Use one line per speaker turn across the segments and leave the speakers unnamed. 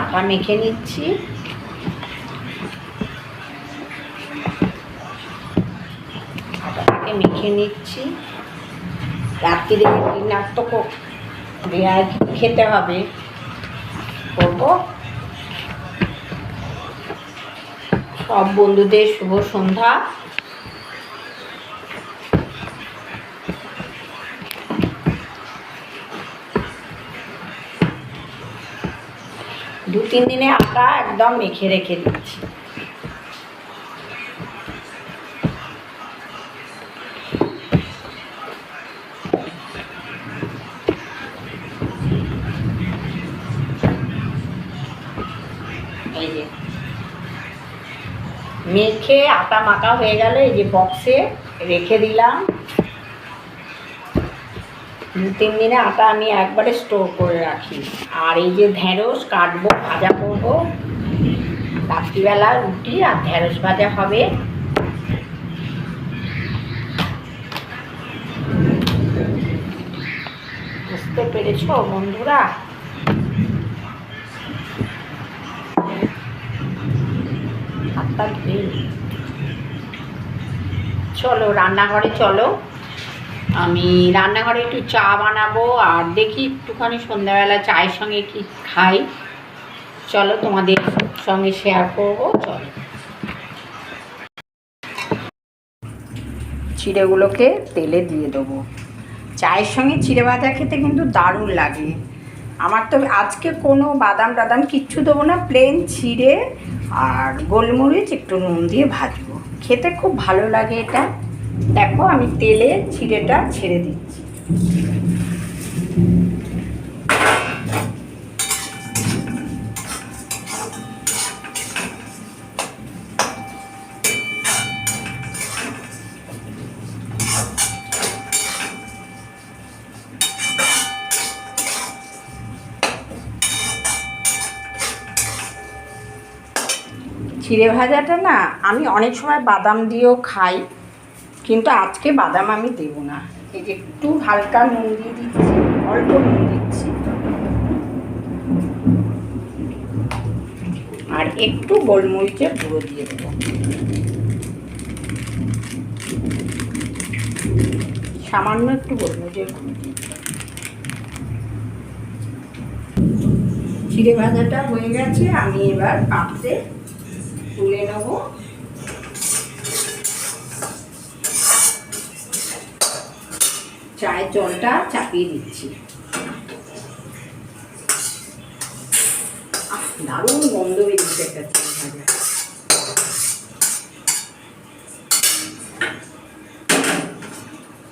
আটা মেখে নিচ্ছি। আটাটাকে মেখে নিচ্ছি। রাত্রিরে ডিনার তো খেতে হবে। করব। সব বন্ধুদের শুভ সন্ধ্যা। দু তিন দিনে আটা একদম মেখে রেখে দিচ্ছি এই যে। মেখে আটা মাখা হয়ে গেল এই যে বক্সে রেখে দিলাম। দু তিন দিনে আটা আমি একবারে স্টোর করে রাখি। আর এই যে ঢেঁড়স কাটবো, ভাজা করব, রাত্রিবেলা রুটি আর ঢেঁড়স ভাজা হবে। বুঝতে পেরেছ বন্ধুরা? চলো, রান্নাঘরে চলো। আমি রান্নাঘরে একটু চা বানাবো আর দেখি একটুখানি সন্ধ্যাবেলা চায়ের সঙ্গে কি খাই। চলো তোমাদের সঙ্গে শেয়ার করব, চলো। চিড়েগুলোকে তেলে দিয়ে দেবো। চায়ের সঙ্গে চিড়ে ভাজা খেতে কিন্তু দারুণ লাগে। আমার তো আজকে কোনো বাদাম টাদাম কিচ্ছু দেবো না প্লেন চিড়ে আর গোলমরিচ একটু নুন দিয়ে ভাজবো। খেতে খুব ভালো লাগে এটা। দেখো আমি তেলে চিড়েটা ছেড়ে দিচ্ছি। চিড়ে ভাজাটা না, আমি অনেক সময় বাদাম দিয়েও খাই। কিন্তু আজকে বাদাম আমি দেবো না। এই যে একটু হালকা নুন দিয়ে দিচ্ছি, অল্প নুন দিচ্ছি। আর একটু গোলমরিচের গুঁড়ো দিয়ে দেবো। সামান্য একটু গোলমরিচের গুঁড়ো দিয়ে চিড়ে ভাজাটা হয়ে গেছে, আমি এবার পাত্রে তুলে নেব। চায়ের জলটা চাপিয়ে দিচ্ছি। দারুণ গন্ধ বেরিয়েছে একটা চিড়ে ভাজা।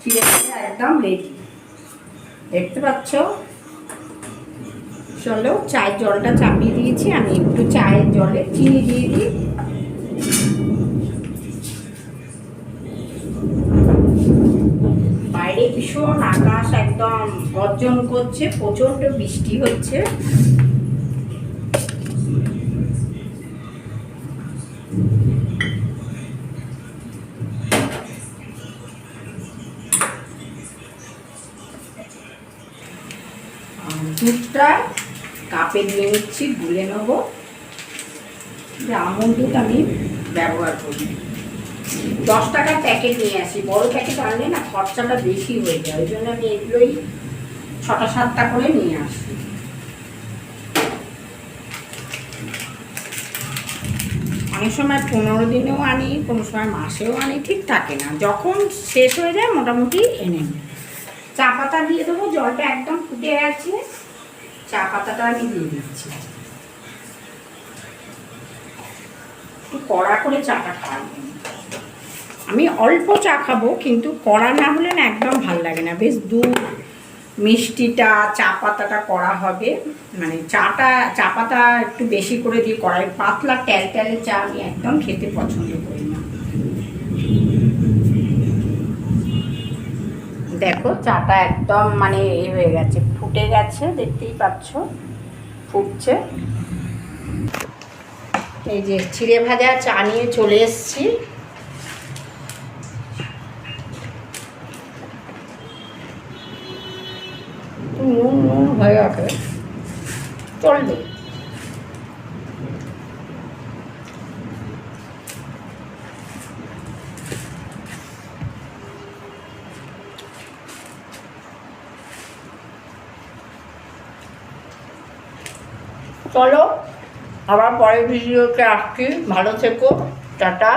চিড়ে ভাজা একদম রেডি দেখতে পাচ্ছ? চলো চায়ের জলটা চাপিয়ে দিয়েছি, আমি একটু চায়ের জলে চিনি দিয়ে দিই। ভীষণ আকাশ একদম গর্জন করছে, প্রচণ্ড বৃষ্টি হচ্ছে। দুধটা কাপে দিয়ে নিচ্ছি, গুলে নেব। যে আমুল দুধ আমি ব্যবহার করি। দশ টাকার প্যাকেট নিয়ে আসি। বড় প্যাকেট আনলে না খরচাটা বেশি হয়ে যায়। ওই জন্য আমি এগুলোই ছটা সাতটা করে নিয়ে আসি। অনেক সময় পনেরো দিনেও আনি, কোনো সময় মাসেও আনি, ঠিক থাকে না। যখন শেষ হয়ে যায়, মোটামুটি এনে নিই। চা পাতা দিয়ে দেবো, জলটা একদম ফুটে গেছে। চা পাতাটা আমি দিয়ে দিচ্ছি। একটু কড়া করে চাটা খাওয়াবো। আমি অল্প চা খাব, কিন্তু কড়া না হলে না একদম ভালো লাগে না। বেশ দুধ মিষ্টিটা, চা পাতাটা করা হবে। মানে চাটা, চা পাতা একটু বেশি করে দিয়ে কড়াই, পাতলা ট্যাল ট্যালে চা আমি একদম খেতে পছন্দ করি না। দেখো, চাটা একদম মানে এ হয়ে গেছে, ফুটে গেছে, দেখতেই পাচ্ছ, ফুটছে। এই যে চিড়ে ভাজা চা নিয়ে চলে এসছি। নুন নুন হয়ে আছে চলবে চলো আবার পরের ভিডিওতে আসছি। ভালো থেকো টাটা।